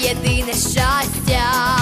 єдине щастя.